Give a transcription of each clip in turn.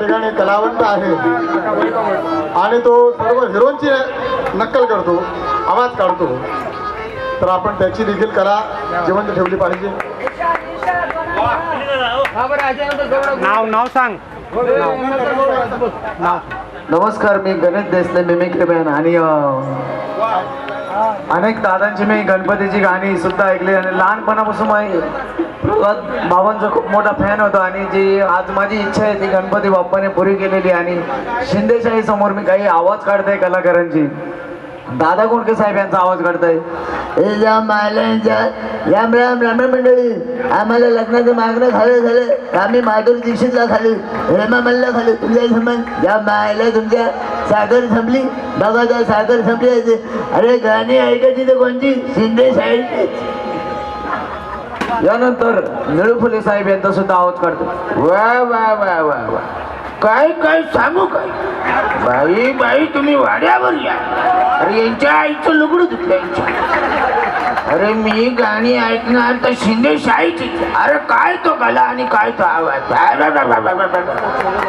ठिकाणी कलावंत आहे. आणि तो सर्व हिरोची नक्कल करतो आवाज काढतो. तर आपण त्याची देखील कला जिवंत ठेवली पाहिजे. नाव नाव सांग. नाव. नमस्कार मी गणेश देसले मिमिक्री मॅन आणि अनेक दादांची मी गणपतीची गाणी सुद्धा ऐकली. आणि लहानपणापासून बाबांचा खूप मोठा फॅन होतो आणि जी आज माझी इच्छा आहे ती गणपती बाप्पाने पुरी केलेली आणि शिंदेशाही समोर मी काही आवाज काढतोय कलाकारांची. दादा कोणके साहेब यांचा आवाज काढताय. राम राम राम मंडळी. आम्हाला लग्नाचं मागणं झालं झालं. आम्ही माधुरी दीक्षितला खाली हेमा मल्ला खाली. तुमच्या संबंध या मायला तुमच्या सागर संपली. बघा त्या सागर संपली अरे गाणी ऐकायची तर कोणती? शिंदे साहेब यानंतर निळुफुले साहेब यांचा सुद्धा आवाज काढतो. वा वा वा वा वा. काय काय सांगू काय? बाई बाई तुम्ही वाड्यावर या. अरे यांच्या आईचं लुगडं धुतलं यांच्या. अरे मी गाणी ऐकणार तर शिंदे शाहीची. अरे काय तो गला आणि काय तो आवाज?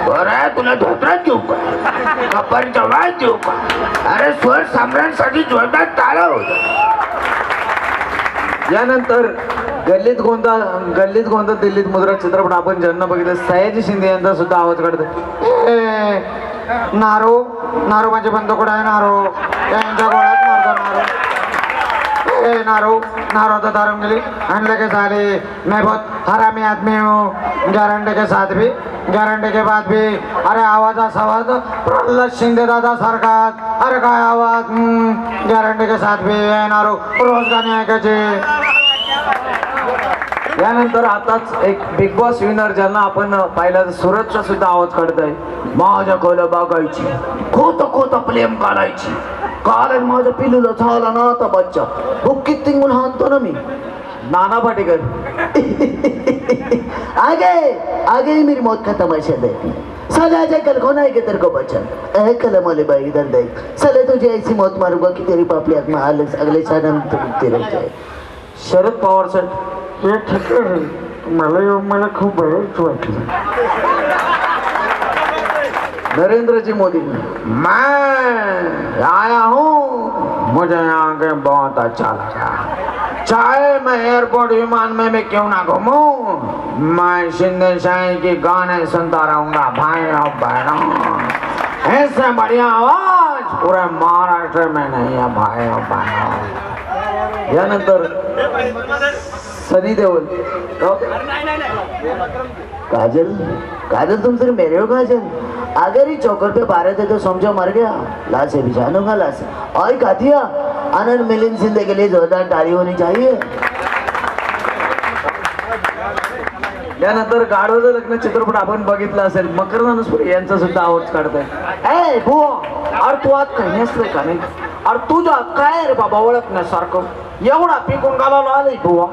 बरं तुला धोत्रात देऊ का? कपर जवाज देऊ का? अरे स्वर सम्राटसाठी जोरदार टाळा होता यानंतर गल्लीत कोणता गल्लीत कोणता दिल्लीत मुद्रा चित्रपट आपण ज्यांना बघितलं सयाजी शिंदे यांचा सुद्धा आवाज काढतो नारो नारो माझे बंद कुठं आहे? नारो. यांच्या गोळ्यात मारतो नारो. ए नारो नारो आता दारून गेली. अंडे के झाले मैं बहुत हरामी आदमी हूँ. गॅरंटी के साथ भी गॅरंटी के बाद भी. अरे आवाजा आवाज. प्रल्हाद शिंदे दादा सारखा. अरे काय आवाज? गॅरंटी के साथ भी. नारो रोज गाणी ऐकायचे. यानंतर आताच एक बिग बॉस विनर ज्यांना आपण पाहिलं सुरतचा सुद्धा आवाज काढताय माझ्या कला बघायची. खोत खोत प्रेम काढायची. कारण माझ्या पिलूला झाला ना आता बच्चा. हो किती हाणतो ना मी. नाना पाटेकर. आगे आगे ही मेरी मौत का तमाशा देख सदा जा कल कौन आएगा तेरे को बचन ए कलम वाले भाई इधर देख. सले तुझे ऐसी मौत मारूंगा कि तेरी पापड़ी आत्मा अगले अगले क्षण तेरे हो जाए। शरद पवार सर. हे ठीक आहे मला मला खूप बरंच वाटलं. नरेंद्र जी मोदी. मैं आया हूँ. मुझे यहाँ के बहुत अच्छा लगा. चाहे मैं एयरपोर्ट विमान में भी क्यों ना घूमूं, मैं शिंदे शाही की गाने सुनता रहूँगा भाई और बहनों। ऐसे बढ़िया आवाज़ पूरे महाराष्ट्र में नहीं है भाई और बहनों यानंतर सनी देओल. काजल? काजल तुम सिर्फ मेरे हो काजल? अगर ही चौकर पे बारह थे तो समझो मर गया. लाश है बिछानूंगा लाश और कातिया आनंद मिलिंद सिंधे के लिए जोरदार ताली होनी चाहिए। यानंतर गाढवाचं लग्न चित्रपट आपण बघितला असेल. मकर मानुसपुरी यांचा सुद्धा आवाज काढताय. ए भो अरे तू आज काही नसतंय का नाही? अरे तुझ्या काय रे बाबा? ओळखण्यासारखं. एवढा पिकून घालायला आलंय बुवा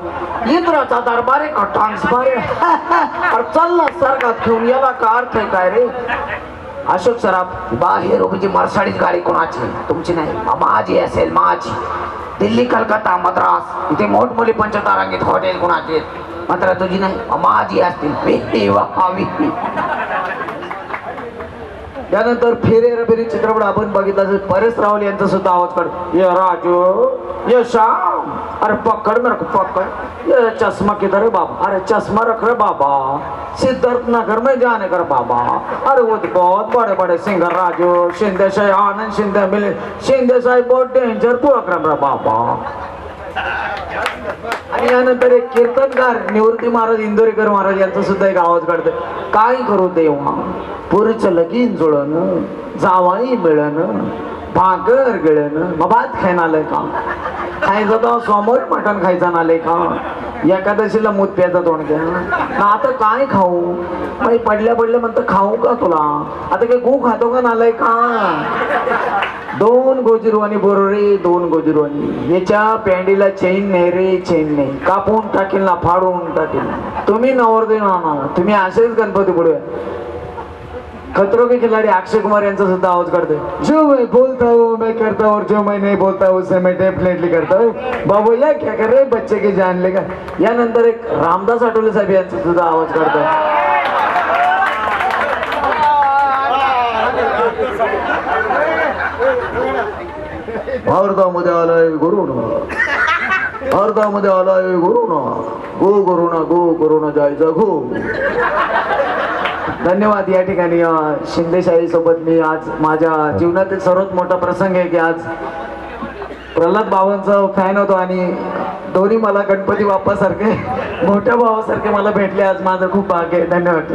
इंद्राचा दरबार आहे का? ट्रान्सफर अरे चल सरकात घेऊन याला का अर्थ आहे काय रे? अशोक सराफ बाहेर म्हणजे मरसाडीच गाडी कोणाची? तुमची नाही. माझी असेल माझी. दिल्ली कलकत्ता मद्रास. इथे मोठमोठी पंचतारांगीत हॉटेल कोणाचे मात्र तुझी नाही. माझी असतील. वा त्यानंतर फेरे रबेरी चित्रपट आपण बघितला असेल. परेश रावल यांचा सुद्धा आवाज काढ. ये राजू ये श्याम अरे पकड़ मेरे को पकड़। ये चश्मा किधर है बाबा? अरे चश्मा रख रहे बाबा। सिद्धार्थ नगर में जाने कर बाबा। अरे वो तो बहुत बड़े बड़े सिंगर राजू शिंदे साहब आनंद शिंदे मिले शिंदे साहब बहुत डेंजर प्रोग्राम रे बाबा। आणि यानंतर एक कीर्तनकार निवृत्ती महाराज इंदोरीकर महाराज यांचा सुद्धा एक आवाज काढतो काय करू देवा? पुरीचं लगीन जुळण जावाई मिळण भाकर गिळण मग भात खायला आलंय का? खायचं तर समोर मटण खायचा ना का एकादशीला मूत प्यायचा तोंड घ्या ना आता काय खाऊ? मग पडल्या पडल्या म्हणतं खाऊ का तुला? आता काही गू खातो का नालाय का दोन गोजिरवानी बरोबर दोन गोजिरवानी याच्या पॅन्डीला चेन नाही रे चेन नाही. कापून टाकेल ना फाडून टाकेल तुम्ही नवरदेव ना तुम्ही असेच गणपती पुढे. खतरो के खिलाडी अक्षय कुमार यांचा सुद्धा आवाज करतो जो मैं बोलता हूँ मैं करता हूँ और जो मैं नहीं बोलता हूँ उसे मैं डेफिनेटली करता हूं। बाबू या क्या कर रहे बच्चे की जान लेगा यानंतर एक रामदास आठवले साहेब यांचा सुद्धा आवाज करतो भारता मध्ये आलाय गुरु भारता मध्ये आलाय गुरुना. गो गुरुना गो गुरुना जायचा गो. धन्यवाद या ठिकाणी शिंदेशाही सोबत मी आज माझ्या जीवनातील सर्वात मोठा प्रसंग आहे की आज प्रल्हाद बाबांचा फॅन होतो आणि दोन्ही मला गणपती बाप्पासारखे मोठ्या भावासारखे मला भेटले. आज माझं खूप भाग्य आहे. धन्यवाद.